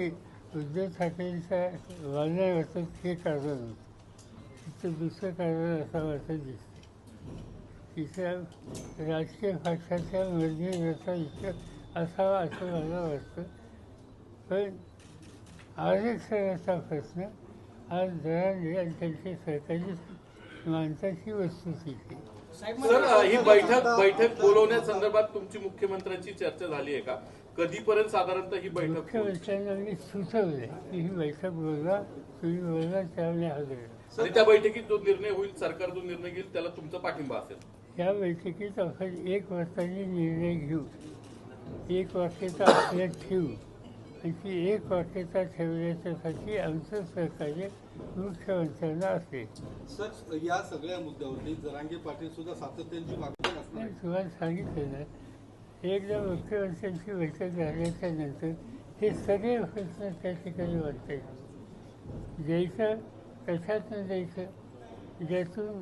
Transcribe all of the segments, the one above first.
की उद्धव ठाकरेंच्या वागण्यावरचं हे कारण होतं तिथं दुसरं कारण असं वाटत दिसतं तिथं राजकीय पक्षाच्या मर्जीचा विचार असावा असं मला वाटतं. पण आरक्षणाचा प्रश्न आज दराने आणि त्यांची सरकारी माणसाची वस्तुस्थिती सर ही बैठक बैठक बोलवण्यासंदर्भात तुमची मुख्यमंत्र्यांची चर्चा झाली आहे का? कधीपर्यंत साधारणतः ही बैठक? मुख्यमंत्र्यांना मी सुचवले की ही बैठक बोलवा तुम्ही बोलवा त्यावेळी हजर. आणि त्या बैठकीत जो निर्णय होईल सरकार जो निर्णय घेईल त्याला तुमचा पाठिंबा असेल? या बैठकीत आपण एक वाजताची निर्णय घेऊ. एक वाक्यता आपल्यात ठेवू आणि ती एक वाक्यता ठेवण्याच्यासाठी आमचं सहकार्य मुख्यमंत्र्यांना असेल. सर या सगळ्या मुद्द्यावरती जरांगे पाटील सुद्धा सातत्याची मागणी असणार मी आहे. तुम्हाला सांगितलं ना एकदा मुख्यमंत्र्यांची बैठक झाल्याच्यानंतर हे सगळे प्रश्न त्या ठिकाणी वाटत द्यायचं कशातनं द्यायचं ज्यातून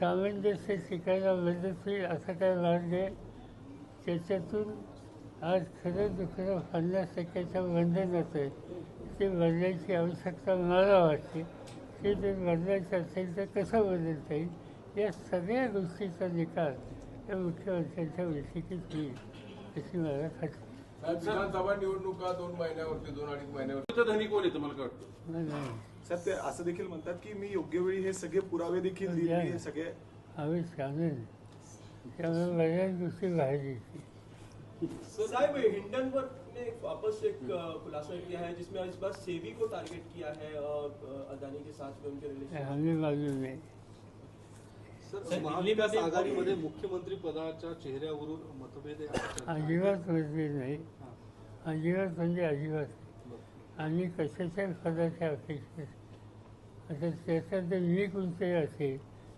सामंजस्य टिकायला मदत होईल असा काय मार्ग आहे? त्याच्यातून आज खरं दुखरं पन्नास टक्क्याच्या बंधनात आहे ते बदलायची आवश्यकता मला वाटते. ते जर बदलायचं असेल तर कसं बदलता येईल या सगळ्या गोष्टीचा निकाल या मुख्यमंत्र्यांच्या बैठकीत होईल अशी मला खात्री साहेब, विधानसभा निवडणुका दोन महिन्यावरती दोन अडीच महिन्यावरती धनी कोण येतं मला काय वाटतं मला नाही. साहेब ते असं देखील म्हणतात की मी योग्य वेळी हे सगळे पुरावे देखील दिले हे सगळे आम्ही सांगेन त्यामुळे बऱ्याच गोष्टी बाहेर येतील साहब हिंडनबर्ग ने एक वापस एक अ, खुलासा किया है जिसमें इस बार सेबी को टारगेट किया है और अ, अदानी के साथ में उनके रिलेशन आम्ही मालूम नाही सर महाविकास आघाडीमध्ये मुख्यमंत्री पदाच्या चेहऱ्यावरून मतभेद. अजिबात म्हणजे नाही. अजिबात म्हणजे अजिबात. आम्ही कशाच्या पदाच्या अपेक्षेत आता त्याच्यात जर मी कोणते असेल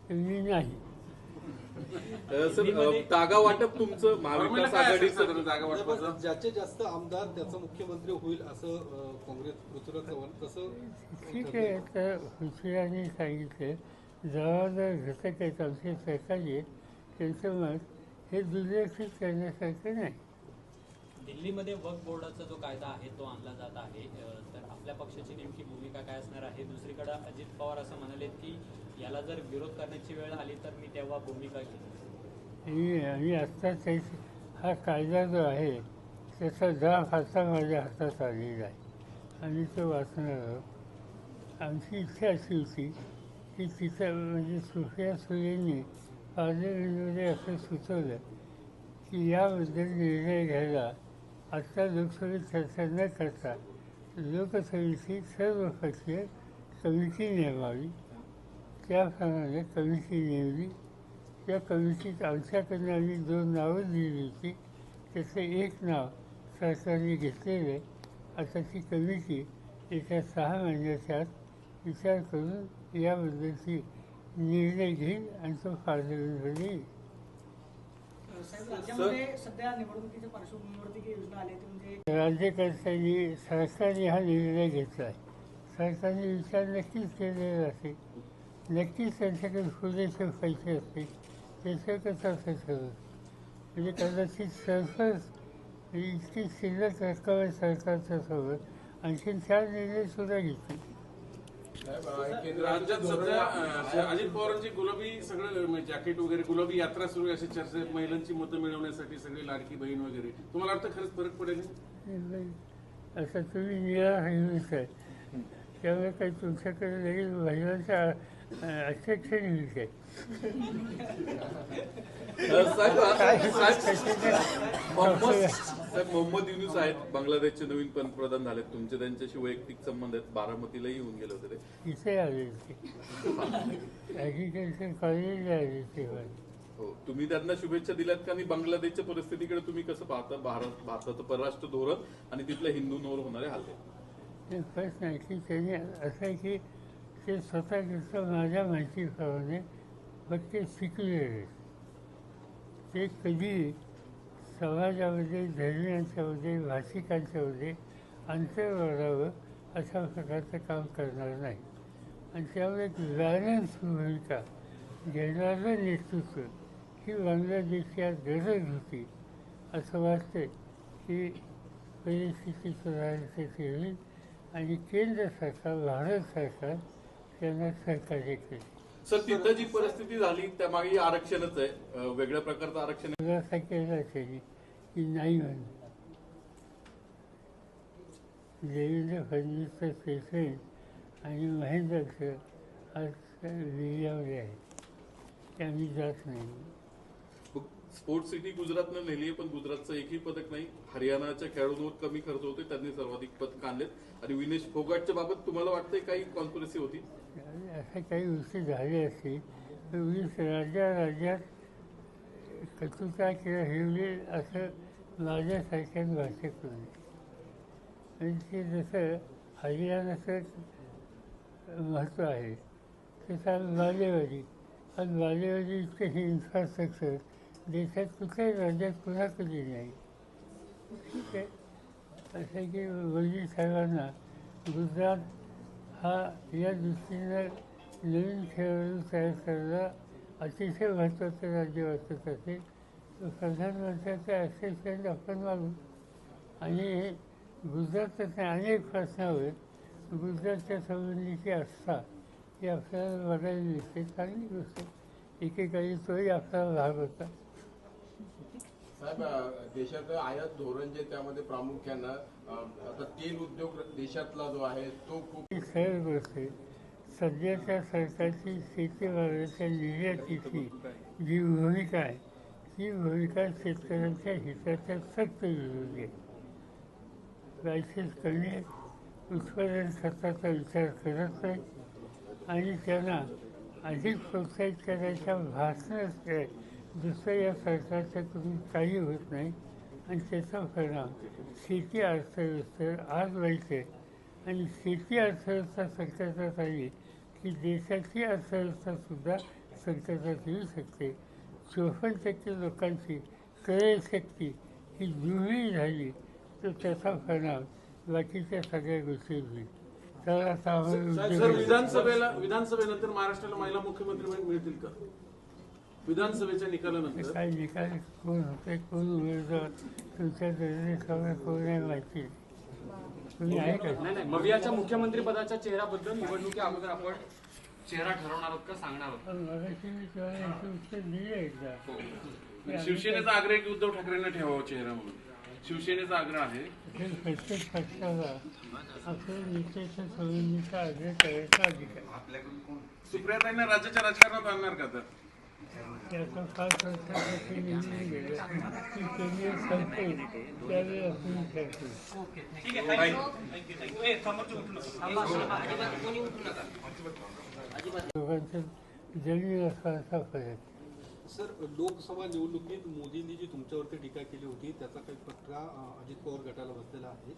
तर मी नाही. सर जागा वाटप तुमचं महाविकास आघाडीचं? जागा वाटपाचं ज्याचे जास्त आमदार त्याचा मुख्यमंत्री होईल असं काँग्रेस पृथ्वीराज चव्हाण कसं ठीक आहे तर हुशिराने सांगितलं जबाबदार घटक आहेत आमचे सरकारी आहेत. त्यांचं मत हे दुर्लक्षित करण्यासारखं नाही. दिल्लीमध्ये वक्फ बोर्डाचा जो कायदा आहे तो आणला जात आहे. तर आपल्या पक्षाची नेमकी भूमिका काय असणार आहे? दुसरीकडे अजित पवार असं म्हणाले की याला जर विरोध करण्याची वेळ आली तर मी तेव्हा भूमिका घेईन. आणि आणि आत्ता त्याची हा कायदा जो आहे त्याचा ड्राफ्ट आता माझ्या हातात आलेला आहे. आणि तो वाचणार आमची इच्छा अशी होती की तिथं म्हणजे सुप्रिया सुळेंनी पार्लमेंटमध्ये असं सुचवलं की याबद्दल निर्णय घ्यायला आत्ता लोकसभेत चर्चा न करता लोकसभेची सर्वपक्षीय कमिटी नेमावी. त्याप्रमाणे कमिटी नेमली. त्या कमिटीत आमच्याकडनं आम्ही दोन नावं दिली होती. त्याचं एक नाव सरकारने घेतलेलं आहे. आता ती कमिटी येत्या सहा महिन्याच्या आत विचार करून याबद्दलची निर्णय घेईल आणि तो पार्लमेंटमध्ये येईल. म्हणजे राज्यकर्त्यांनी सरकारने हा निर्णय घेतला आहे. सरकारने विचार नक्कीच केलेला असेल. नक्कीच त्यांच्याकडे पुरेसे पैसे असतील त्याचं कसं असं सगळं म्हणजे कदाचित सरकार इतकी शिल्लक रक्कम आहे सरकारच्या सोबत आणखीन चार निर्णय सुद्धा घेतील. राज्यात सध्या अजित पवारांची गुलाबी सगळं म्हणजे जॅकेट वगैरे गुलाबी यात्रा सुरू आहे अशी चर्चा महिलांची मतं मिळवण्यासाठी सगळी लाडकी बहीण वगैरे. तुम्हाला वाटतं खरंच फरक पडेल असं तुम्ही निळा हिंदूच आहे त्यामुळे काही तुमच्याकडे लगेच महिलांचा अध्यक्षाने होईल साहेब मोहम्मद युनुस आहेत बांगलादेशचे नवीन पंतप्रधान झालेत तुमचे त्यांच्याशी वैयक्तिक संबंध आहेत बारामतीलाही येऊन गेले होते ते इथे आले आले तेव्हा हो तुम्ही त्यांना शुभेच्छा दिल्यात का आणि बांगलादेशच्या परिस्थितीकडे तुम्ही कसं पाहता भारत भारताचं परराष्ट्र धोरण आणि तिथल्या हिंदूंवर होणारे हल्ले ते प्रश्न आहे की त्यांनी असं की ते स्वतः माझ्या माहितीप्रमाणे फक्त शिकलेले ते कधी समाजामध्ये धर्मियांच्यामध्ये भाषिकांच्यामध्ये अंतर वाढावं अशा प्रकारचं काम करणार नाही. आणि त्यामुळे एक बॅलन्स भूमिका घेणारं नेतृत्व ही बांगलादेशात गरज होती. असं वाटतं की परिस्थिती सुधारण्यासाठी होईल आणि केंद्र सरकार भारत सरकार त्यांना सहकार्य केले. सर तिथं जी परिस्थिती झाली त्यामागे आरक्षणच आहे. वेगळ्या प्रकारचं आरक्षण की नाही म्हणून देवेंद्र फडणवीसचं स्टेटमेंट आणि महेंद्रचं आज लिहिल्यावर आहे. की आम्ही जात नाही. स्पोर्ट्स सिटी गुजरातनं नेली आहे पण गुजरातचं एकही पदक नाही. हरियाणाच्या खेळाडूंवर कमी खर्च होते त्यांनी सर्वाधिक पदक आणलेत. आणि विनेश फोगाटच्या बाबत तुम्हाला वाटतंय काही कॉन्स्पिरसी होती? अशा काही गोष्टी झाल्या असतील तर वीस राज्या राज्यात कटुता किंवा हिवली असं माझ्यासारख्या भाषेत नाही आणि जसं हरियाणाचं महत्त्व आहे तसं आज बालेवाडी. आज बालेवाडी इतकं हे इन्फ्रास्ट्रक्चर देशात कुठल्याही राज्यात पुन्हा कधी नाही ठीक आहे. असं की वजीर साहेबांना गुजरात हा या दृष्टीनं नवीन खेळाडू तयार करणं अतिशय महत्त्वाचं राज्य वाटत असेल तर प्रधानमंत्र्यांचं आपण मागू. आणि गुजरातचे अनेक प्रश्नावर गुजरातच्या संबंधीची आस्था ही आपल्याला बघायला दिसते चांगली गोष्ट एकेकाळी तोही आपला भाग होता. साहेब देशाचं आयात धोरण जे त्यामध्ये प्रामुख्यानं आता तेल उद्योग देशातला जो आहे तो खूप ही गोष्ट सध्याच्या सरकारची शेतीमालाच्या निर्यातीची जी भूमिका आहे ती भूमिका शेतकऱ्यांच्या हिताच्या सक्त विरोधी आहे. प्रायसेस कमी उत्पादन खर्चाचा विचार करत नाही आणि त्यांना अधिक प्रोत्साहित करायच्या भासणच काय दुसरं या सरकारच्याकडून काही होत नाही. आणि त्याचा परिणाम शेती अर्थव्यवस्थेवर आज आहे आणि शेती अर्थव्यवस्था संकटात आली की देशाची अर्थव्यवस्थासुद्धा संकटात येऊ शकते. चोपन्न टक्के लोकांची क्रयशक्ती ही जुळली झाली. तर त्याचा परिणाम बाकीच्या सगळ्या गोष्टी होईल. तर आता विधानसभेला विधानसभेनंतर महाराष्ट्राला महिला मुख्यमंत्री मिळ- मिळतील का? विधानसभेच्या निकालानंतर? काय निकाल कोण होते कोण उमेदवार तुमच्या निर्णय कोण आहे माहिती? नाही. तुम्ही आहे का? नाही नाही मवियाच्या मुख्यमंत्री पदाच्या चेहऱ्याबद्दल निवडणुकी अगोदर आपण चेहरा ठरवणार आहोत का सांगणार आहोत? पण मगाशी मी तुम्हाला याचं उत्तर दिलं एकदा. शिवसेनेचा आग्रह आहे की उद्धव ठाकरेंना ठेवावा चेहरा म्हणून. शिवसेनेचा आग्रह आहे. हे प्रत्येक पक्षाला आपल्या नेत्याच्या संबंधीचा आग्रह करायचा अधिकार. सुप्रियाताईंना राज्याच्या राजकारणात आणणार का तर त्याचा काय वर्षासाठी केंद्रीय संपेल त्यावेळी आपण दोघांचं जमीन असा असा फरक सर लोकसभा निवडणुकीत मोदींनी जी तुमच्यावरती टीका केली होती त्याचा काही पत्रा अजित पवार गटाला बसलेला आहे.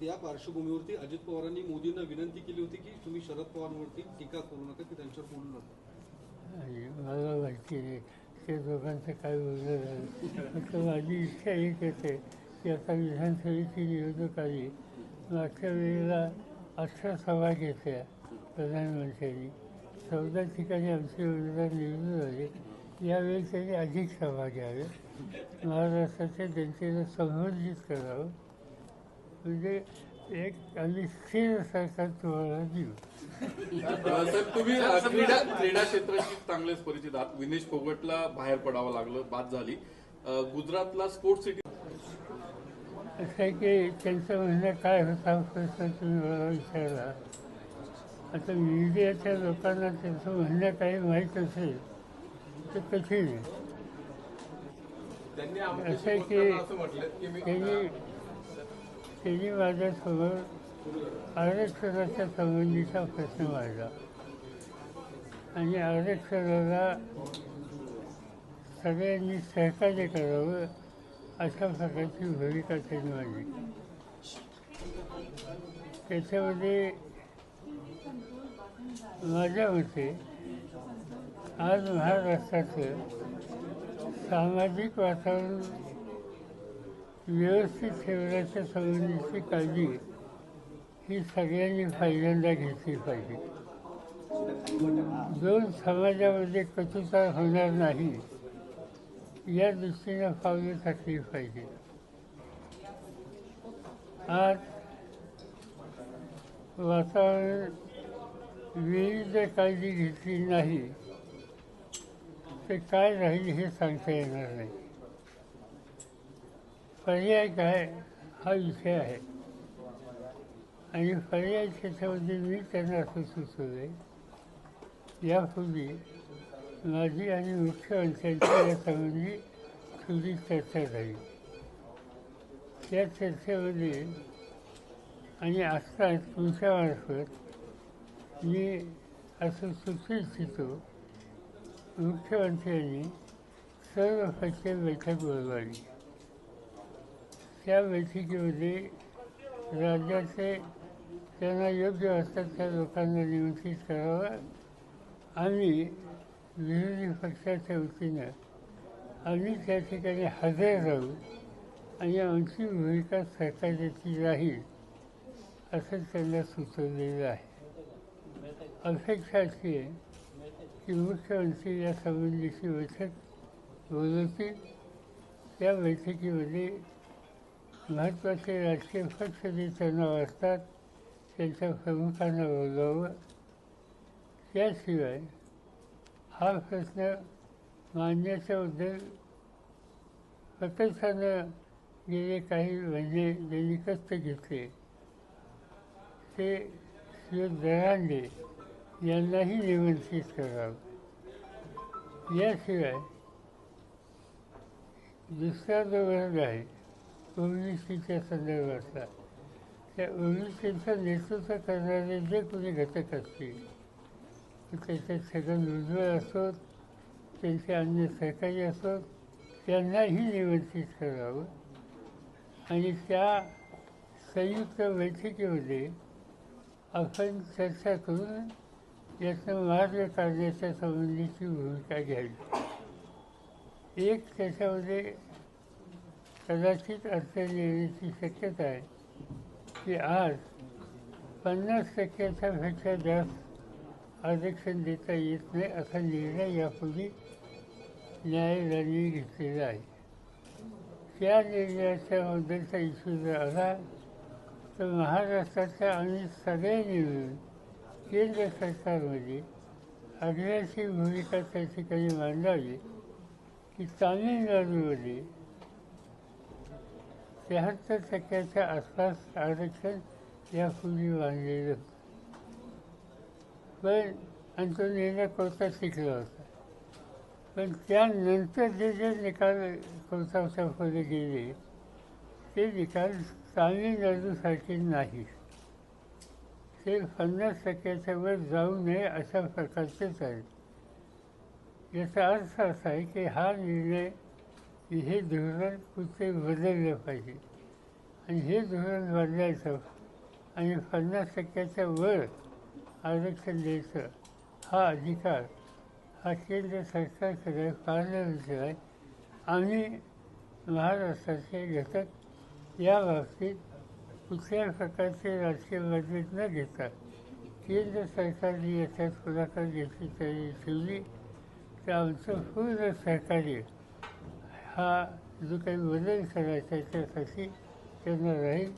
त्या पार्श्वभूमीवरती अजित पवारांनी मोदींना विनंती केली होती की तुम्ही शरद पवारांवरती टीका करू नका की त्यांच्यावर बोलू नका. आणि मला माहिती नाही ते दोघांचं काय बोलणं झालं फक्त माझी इच्छा एक येते की आता विधानसभेची निवडणूक आली मागच्या वेळेला अठरा सभा घेतल्या प्रधानमंत्र्यांनी चौदा ठिकाणी आमचे उमेदवार निवडून आले यावेळी त्यांनी अधिक सभा घ्याव्या महाराष्ट्राच्या जनतेला संबंधित करावं म्हणजे एक आम्ही स्थिर सरकार तुम्हाला देऊ तुम्ही अं, क्रीडा क्रीडा क्षेत्राशी चांगलेच परिचित आहात. विनेश फोगटला बाहेर पडावं लागलं बाद झाली. अं, गुजरातला स्पोर्ट्स सिटी असं आहे की त्यांचं म्हणणं काय होता प्रश्न तुम्ही मला विचारला. आता मीडियाच्या लोकांना त्यांचं म्हणणं काही माहीत असेल तर कठीण आहे. त्यांनी असं आमच्याशी आहे बोलताना असं म्हटलं की मी त्यांनी त्यांनी माझ्यासमोर आरक्षणाच्या संबंधीचा प्रश्न मांडला. आणि आरक्षणाला सगळ्यांनी सहकार्य करावं अशा प्रकारची भूमिका त्यांनी मांडली. त्याच्यामध्ये माझ्या मते आज महाराष्ट्राचं सामाजिक वातावरण व्यवस्थित ठेवण्याच्या संबंधीची काळजी ही सगळ्यांनी पहिल्यांदा घेतली पाहिजे. दोन समाजामध्ये कटुता होणार नाही या दृष्टीनं पावलं टाकली पाहिजे. आज वातावरण विविध काळजी घेतली नाही ते काय राहील हे सांगता येणार नाही. पर्याय काय हा विषय आहे. आणि पर्याय क्षेत्रामध्ये मी त्यांना असं सुचवलं यापूर्वी माझी आणि मुख्यमंत्र्यांची यासंबंधी थोडी चर्चा झाली. त्या चर्चेमध्ये आणि आत्ता तुमच्यामार्फत मी असं सुचू इच्छितो मुख्यमंत्र्यांनी सर्व पक्ष बैठक बोलवावी. त्या बैठकीमध्ये राज्याचे त्यांना योग्य वाटतात त्या लोकांना निमंत्रित करावं. आणि विरोधी पक्षाच्या वतीनं आम्ही त्या ठिकाणी हजर राहू आणि आमची भूमिका सरकारची राहील असं त्यांना सुचवलेलं आहे. अपेक्षा अशी आहे की मुख्यमंत्री या संबंधीची बैठक बोलवतील. त्या बैठकीमध्ये महत्त्वाचे राजकीय पक्ष जे त्यांना असतात त्यांच्या प्रमुखांना बोलवावं त्याशिवाय हा प्रश्न मांडण्याच्याबद्दल प्रकर्षानं गेले काही म्हणजे ज्यांनी कष्ट घेतले ते श्री दरांडे यांनाही निमंत्रित करावं याशिवाय दुसरा जो वर्ग आहे ओबीसीच्या संदर्भातला त्या ओबीसीचं नेतृत्व करणारे जे कोणी घटक असतील त्याच्यात छगन भुजबळ असोत त्यांचे अन्य सहकारी असोत त्यांनाही निमंत्रित करावं. आणि त्या संयुक्त बैठकीमध्ये आपण चर्चा करून याचं मार्ग काढण्याच्या संबंधीची भूमिका घ्यावी. एक त्याच्यामध्ये कदाचित अडचण येण्याची शक्यता आहे की आज पन्नास टक्क्याच्यापेक्षा जास्त आरक्षण देता येत नाही असा निर्णय यापूर्वी न्यायालयाने घेतलेला आहे. त्या निर्णयाच्या बद्दलचा इश्यू जर आला तर महाराष्ट्राच्या आणि सगळ्यांनी मिळून केंद्र सरकारमध्ये आग्र्याची भूमिका त्या ठिकाणी मांडावी की तामिळनाडूमध्ये शहात्तर टक्क्याच्या आसपास आरक्षण यापूर्वी बांधलेलं होतं. पण आणि तो निर्णय कोर्टात टिकला होता. पण त्यानंतर जे जे निकाल कोर्टाच्या पुढे गेले ते निकाल तामिळनाडूसाठी नाही. ते पन्नास टक्क्याच्या वर जाऊ नये अशा प्रकारचेच आहेत याचा अर्थ असा आहे की हा निर्णय हे धोरण कुठे बदललं पाहिजे? आणि हे धोरण बदलायचं आणि पन्नास टक्क्याच्या वर आरक्षण द्यायचं हा अधिकार हा केंद्र सरकारकडे पाळण्याशिवाय आम्ही महाराष्ट्राचे घटक या बाबतीत कुठल्याही प्रकारचे राजकीय बजेट न घेता केंद्र सरकारने याच्यात पुढाकार घेतली तरी ठेवली. तर आमचं पूर्ण सहकार्य हा जो काही बदल करायचा आहे त्यासाठी त्यांना राहील.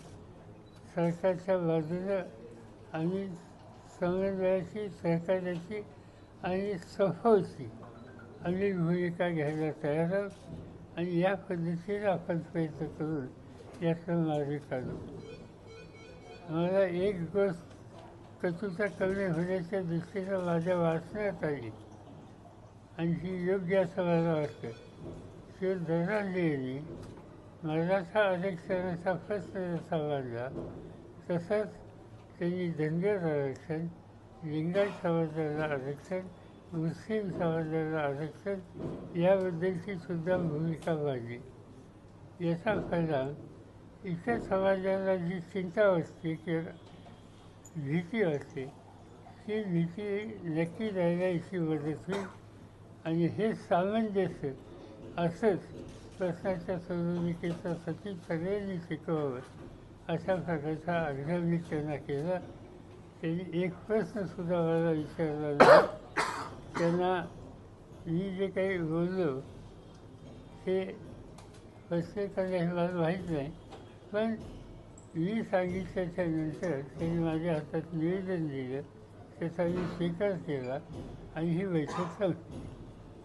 सरकारच्या बाजूनं आणि समन्वयाची सहकार्याची आणि सफावची अनेक भूमिका घ्यायला तयार आहोत. आणि या पद्धतीने आपण प्रयत्न करून याचा मार्ग काढू. मला एक गोष्ट कचूचा कमी होण्याच्या दृष्टीनं माझ्या वाचण्यात आली. आणि ही योग्य असं मला वाटतं. श्री धनांजयनी मराठा आरक्षणाचा प्रश्न जसा मांडला तसंच त्यांनी धनगर आरक्षण लिंगायत समाजाला आरक्षण मुस्लिम समाजाला आरक्षण याबद्दलची सुद्धा भूमिका मांडली. याचा परिणाम इतर समाजाला जी चिंता असते किंवा भीती असते ती भीती नक्की राहिल्याची मदत होईल. आणि हे सामंजस्य असंच प्रश्नाच्या सोडवणुकीचा सती सगळ्यांनी शिकवावं. अशा प्रकारचा आग्रह मी त्यांना केला. त्यांनी एक प्रश्नसुद्धा मला विचारला नाही. त्यांना मी जे काही बोललो ते प्रश्न हे मला माहीत नाही. पण मी सांगितल्याच्या नंतर त्यांनी माझ्या हातात निवेदन दिलं. त्याचा मी स्वीकार केला आणि ही बैठक संपली.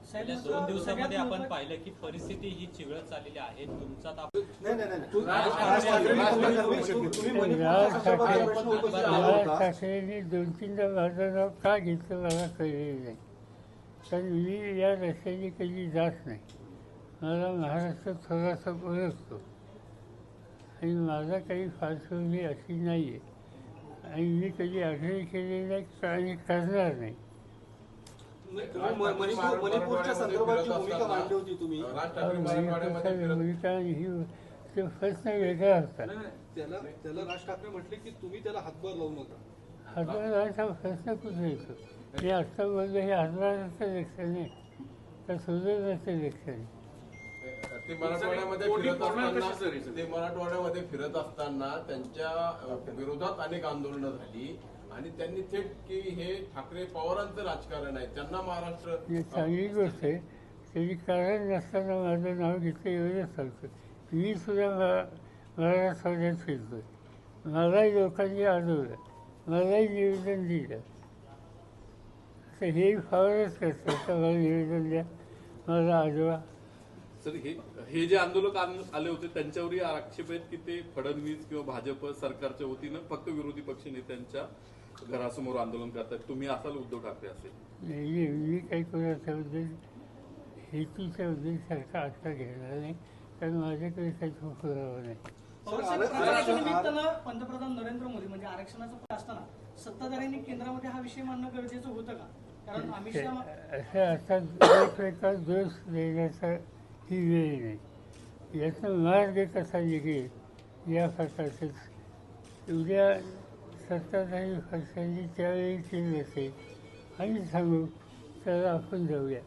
गेल्या मग दोन दिवसामध्ये आपण पाहिलं की परिस्थिती ही चिघळत चाललेली आहे. तुमचा ताप नाही नाही नाही. राज ठाकरेंनी. ठाकरेंनी दोन तीनदा माझं नाव का घेतलं मला कळलेलं नाही. कारण मी या रस्त्याने कधी जात नाही. मला महाराष्ट्र थोडासा ओळखतो आणि माझा काही पार्श्वभूमी अशी नाही आहे आणि मी कधी आग्रह केलेला नाही आणि करणार नाही नाही, तुम्ही म- मणिपूर मणिपूरच्या संदर्भात जी भूमिका मांडली होती तुम्ही? राज ठाकरे मराठवाड्यामध्ये फिरत ही तो प्रश्न वेगळा होता नाही, नाही, त्याला त्याला राज ठाकरे म्हटले की तुम्ही त्याला हातभार लावू नका. हातभाराचा प्रश्न कुठे येतो? मी आत्ता बोललो हे हातभाराचं लक्षण आहे. तर सुधारण्याचं लक्षण आहे? ते मराठवाड्यामध्ये कोणी फिरत असताना कशी सर हे सगळं? ते मराठवाड्यामध्ये फिरत असताना त्यांच्या अ, विरोधात अनेक आंदोलनं झाली. आणि त्यांनी थेट की हे ठाकरे पवारांचं राजकारण आहे. त्यांना महाराष्ट्र ही चांगली गोष्ट आहे. त्याची कारण नसताना माझं नाव घेतलं एवढंच सांगतो मी सुद्धा मरा मराठवाड्यात फिरतो मलाही लोकांनी अडवलं मलाही निवेदन दिलं. तर हे फारच करतं का मला निवेदन द्या. मला आजवा सर हे हे जे आंदोलक आले होते त्यांच्यावरही आक्षेप आहेत की ते फडणवीस किंवा भाजप सरकारच्या वतीनं फक्त विरोधी पक्ष नेत्यांच्या घरासमोर आंदोलन करतात तुम्ही असाल उद्धव ठाकरे असेल नाही मी काही कोणाच्याबद्दल हेतूच्या उद्देशाचा आता घेणार नाही. कारण माझ्याकडे काही पुरावा नाही. पंतप्रधान नरेंद्र मोदी म्हणजे आरक्षणाचं असताना सत्ताधाऱ्यांनी केंद्रामध्ये हा विषय मांडणं गरजेचं होतं का? कारण अमित शहा असं आता एकमेका दोष देण्याचा ही वेळ नाही. याचा मार्ग कसा निघेल? या प्रकारचंच उद्या सत्ताधारी पक्षांनी त्यावेळी केलं असेल आणि सांगू तर आपण जाऊया.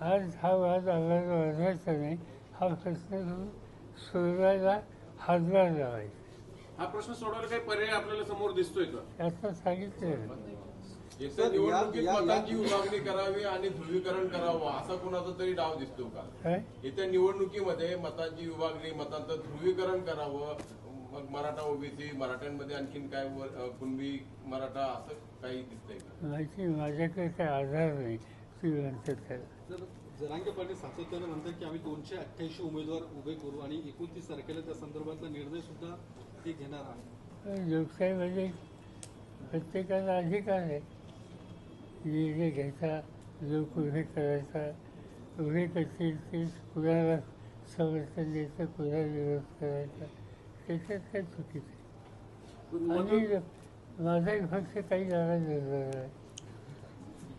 आज हा वाद आला वाढवायचा नाही हा प्रश्न सोडवायला हातभार लावायचा. हा प्रश्न सोडवायला काही पर्याय आपल्याला समोर दिसतोय का? त्याचं सांगितलं या- निवडणुकीत मतांची विभागणी करावी आणि ध्रुवीकरण करावं असा कोणाचा तरी डाव दिसतो का? काय? येत्या निवडणुकीमध्ये मतांची विभागणी मतांचं ध्रुवीकरण करावं मग मराठा ओबीसी मराठ्यांमध्ये आणखीन काय कुणबी मराठा असं काही दिसतंय का? माहिती माझ्याकडे काही आधार नाही. तुम्ही म्हणतात तर जरांगे पाटील सातत्यानं म्हणतात की आम्ही दोनशे अठ्ठ्याऐंशी उमेदवार उभे करू आणि एकोणतीस तारखेला त्या संदर्भातला निर्णय सुद्धा ते घेणार आहे लोकशाहीमध्ये प्रत्येकाला अधिकार आहे. निर्णय घ्यायचा लोक उभे करायचा उभे करतील ते कुणाला समर्थन द्यायचं कुणाला विरोध करायचा. त्याच्यात काय चुकीचं आहे आणि माझाही पक्ष काही जागा धरणार आहे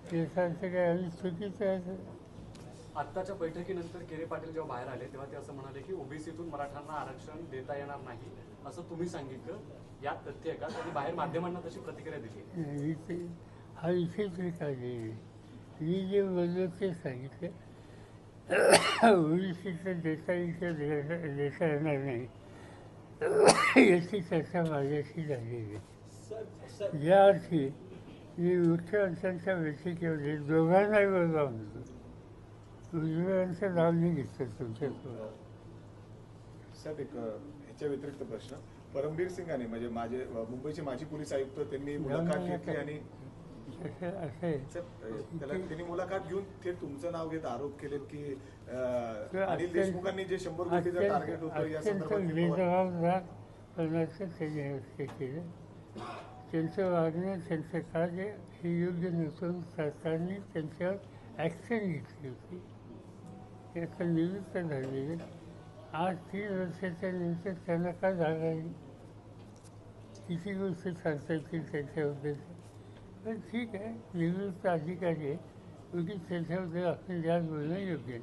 त्याचा अर्थ काय आम्ही चुकीचं आहे आत्ताच्या बैठकीनंतर केरे पाटील जेव्हा बाहेर आले तेव्हा ते असं म्हणाले की ओबीसीतून मराठ्यांना आरक्षण देता येणार नाही असं तुम्ही सांगितलं. या तथ्य आहे का? त्यांनी बाहेर माध्यमांना तशी प्रतिक्रिया दिली. ते हा विषयच काढलेला मी जे बोललो ते सांगितलं. ओबीसीचं देता देता येणार नाही. याची चर्चा माझ्याशी झालेली. आहे या अर्थी मी मुख्यमंत्र्यांच्या बैठकीमध्ये दोघांनाही बोलवा म्हणतो. उजव्यांचं नाव नाही घेतलं साहेब एक ह्याच्या व्यतिरिक्त प्रश्न. परमबीर सिंगाने म्हणजे माझे मुंबईचे माजी पोलीस आयुक्त त्यांनी मुलाखत घेतली आणि असं असं त्याला त्यांनी मुलाखत घेऊन थेट तुमचं नाव घेत आरोप केलेत की अनिल देशमुखांनी जे शंभर कोटीचं टार्गेट होतं या संदर्भात त्यांनी हे केलं. त्यांचं वागणं त्यांचं कार्य हे योग्य नसून सरकारने त्यांच्यावर ॲक्शन घेतली होती. याचं निवृत्त झालेलं. आज तीन वर्षाच्या नंतर त्यांना का जागा नाही किती गोष्टी सांगता येतील त्यांच्याबद्दल? तर ठीक आहे निवृत्त अधिकारी आहे उगीच जास्त योग्य आहे